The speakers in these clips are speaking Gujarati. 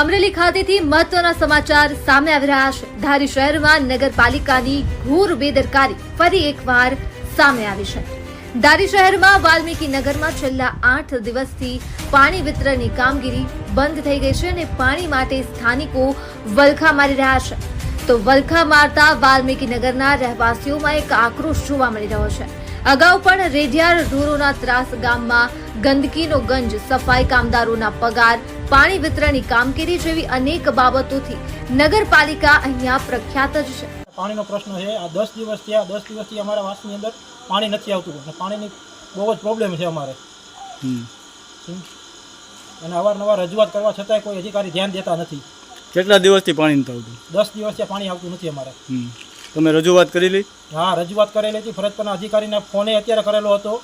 અમરેલી ખાતેથી મહત્વના સમાચાર સામે આવી રહ્યા છે. ધારી શહેરમાં નગરપાલિકાની ઘોર બેદરકારી ફરી એકવાર સામે આવી છે. ધારી શહેરમાં વાલ્મીકી નગરમાં છેલ્લા આઠ દિવસથી પાણી વિતરણની કામગીરી બંધ થઈ ગઈ છે અને પાણી માટે સ્થાનિકો વલખા મારી રહ્યા છે. તો વલખા મારતા વાલ્મીકી નગરના રહેવાસીઓમાં એક આક્રોશ જોવા મળી રહ્યો છે. અગાઉ પણ રેડિયાર ઢોરોના ત્રાસ ગામમાં ગંદકીનો ગંજ, સફાઈ કામદારોના પગાર પાણી વિતરણની કામગીરી જેવી અનેક બાબતોથી નગરપાલિકા અહીંયા પ્રખ્યાત જ છે. પાણીનો પ્રશ્ન છે આ દસ દિવસ થયા દસ દિવસથી અમારા વાસની અંદર પાણી નથી આવતું અને પાણીની બહુ જ પ્રોબ્લેમ છે અમારે. હમ. અને અવારનવાર રજૂઆત કરવા છતાંય કોઈ અધિકારી ધ્યાન દેતા નથી. કેટલા દિવસથી પાણી નથી આવતું? દસ દિવસથી પાણી આવતું નથી અમારે. હમ. તમે રજૂઆત કરી લઈ હા રજૂઆત કરેલી હતી. ફરજ પરના અધિકારીને ફોને અત્યારે કરેલો હતો.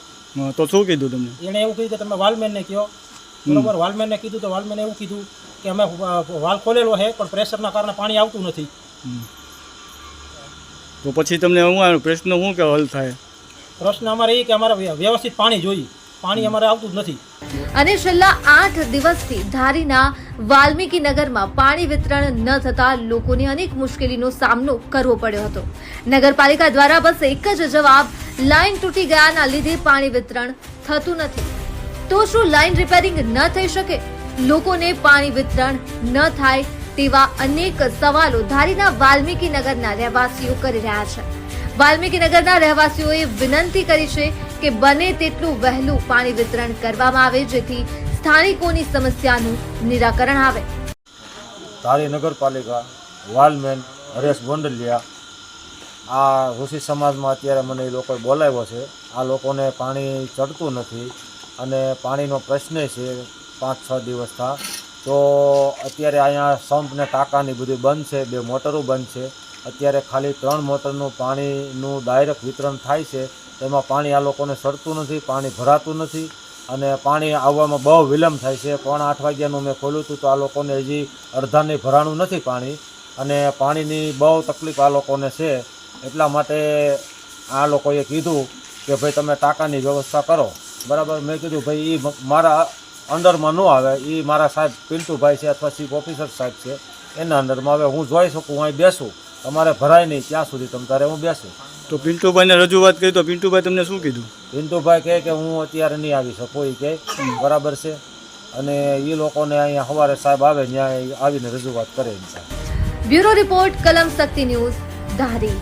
તો શું કીધું તમને? એણે એવું કીધું કે તમે વાલમેનને કહો. બરોબર? વાલમેનને કીધું તો વાલમેને એવું કીધું કે અમે વાલ ખોલેલો છે પણ પ્રેશરના કારણે પાણી આવતું નથી. તો પછી તમને હું પ્રશ્ન શું કે હલ થાય? પ્રશ્ન અમારે એ કે અમારે વ્યવસ્થિત પાણી જોઈએ. પાણી અમારે આવતું જ નથી. અને છેલ્લા આઠ દિવસથી ધારીના વાલ્મીકી નગરમાં પાણી વિતરણ ન થતા લોકોને અનેક મુશ્કેલીનો સામનો કરવો પડ્યો હતો. નગરપાલિકા દ્વારા બસ એક જ જવાબ લાઈન તૂટી ગયાના લીધે પાણી વિતરણ થતું નથી. તો શું લાઈન રિપેરિંગ ન થઈ શકે? લોકોને પાણી વિતરણ ન થાય તેવા અનેક સવાલો ધારીના વાલ્મીકી નગરના રહેવાસીઓ કરી રહ્યા છે. વાલ્મીકી નગરના રહેવાસીઓએ વિનંતી કરી છે કે બને તેટલું વહેલું પાણી વિતરણ કરવામાં આવે જેથી સ્થાનિકોની સમસ્યાનું નિરાકરણ આવે. ધારી નગરપાલિકા, વાલમેન, હરેશ ગોંડલિયા, આ ઋષિ સમાજમાં અત્યારે મને એ લોકોએ બોલાવ્યો છે. આ લોકોને પાણી ચડતું નથી. અને પાણીનો પ્રશ્ન છે, પાંચ છ દિવસથી તો અત્યારે અહીંયા સંપ ને ટાંકાની બધી બંધ છે, બે મોટરો બંધ છે. અત્યારે ખાલી ત્રણ મોટરનું પાણીનું ડાયરેક્ટ વિતરણ થાય છે. તેમાં પાણી આ લોકોને સડતું નથી, પાણી ભરાતું નથી. અને પાણી આવવામાં બહુ વિલંબ થાય છે. પોણા આઠ વાગ્યાનું મેં ખોલ્યું હતું તો આ લોકોને હજી અડધાને ભરાણું નથી પાણી. અને પાણીની બહુ તકલીફ આ લોકોને છે. એટલા માટે આ લોકોએ કીધું કે ભાઈ તમે ટાંકાની વ્યવસ્થા કરો. બરાબર મેં કીધું ભાઈ એ મારા અંડરમાં ન આવે. એ મારા સાહેબ પિન્ટુભાઈ છે અથવા ચીફ ઓફિસર સાહેબ છે એના અંડરમાં હવે હું જોઈ શકું હું અહીં બેસું. તમારે ભરાય નહીં ત્યાં સુધી તમે તારે હું બેસું. તો પિન્ટુભાઈને રજૂઆત કરી તો પિન્ટુભાઈ તમને શું કીધું? પિન્ટુભાઈ કહે કે હું અત્યારે નહીં આવી શકું એ કહે. બરાબર છે. અને એ લોકોને અહીંયા સવારે સાહેબ આવે ત્યાં આવીને રજૂઆત કરે છે બ્યુરો રિપોર્ટ કલમ શક્તિ ન્યૂઝ ધારી.